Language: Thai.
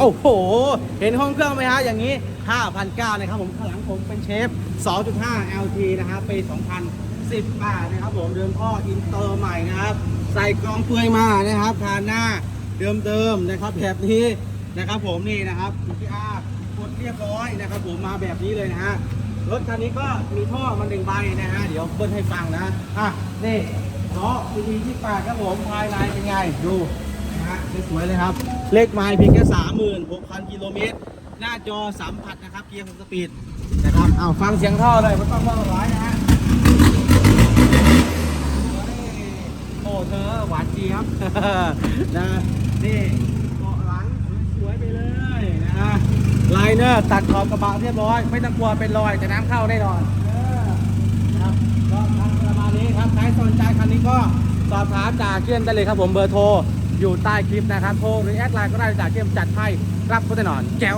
โอ้โห เห็นห้องเครื่องไหมฮะ อย่างนี้5,900นะครับผม ข้างหลังผมเป็นเชฟ 2.5 LT นะครับปี 2018 นะครับผม เดิมท่ออินเตอร์ใหม่นะครับ ใส่กรองเปลือยมานะครับทานหน้าเดิมๆนะครับแบบนี้นะครับผมนี่นะครับ GTR กดเรียบร้อยนะครับผมมาแบบนี้เลยนะฮะ รถคันนี้ก็มีท่อมาหนึ่งใบนะฮะ เดี๋ยวเบิ้ลให้ฟังนะ อะ นี่ล้อ CT ที่แปดครับผมภายในเป็นไง ดู ฮะสวยๆเลยครับ เลขไมล์เพียงแค่36,000กิโลเมตร หน้าจอสัมผัสนะครับเกียร์6สปีดนะครับเอาฟังเสียงท่อเลยไม่ต้องมองร้ายนะฮะโอ้เธอหวานเจี๊ยบนะนี่เบาะหลังสวยๆไปเลยนะไลเนอร์ตัดขอบกระบะเรียบร้อย ไม่ต้องกลัวเป็นรอยแต่น้ำเข้าแน่นอนนะครับก็ทำประมาณนี้ครับใครสนใจคันนี้ก็สอบถามจากเกียมได้เลยครับผมเบอร์โทร อยู่ใต้คลิปนะครับโทรหรือแอดไลน์ก็ได้จากเกมจัดให้รับพุทธนอนแก้ว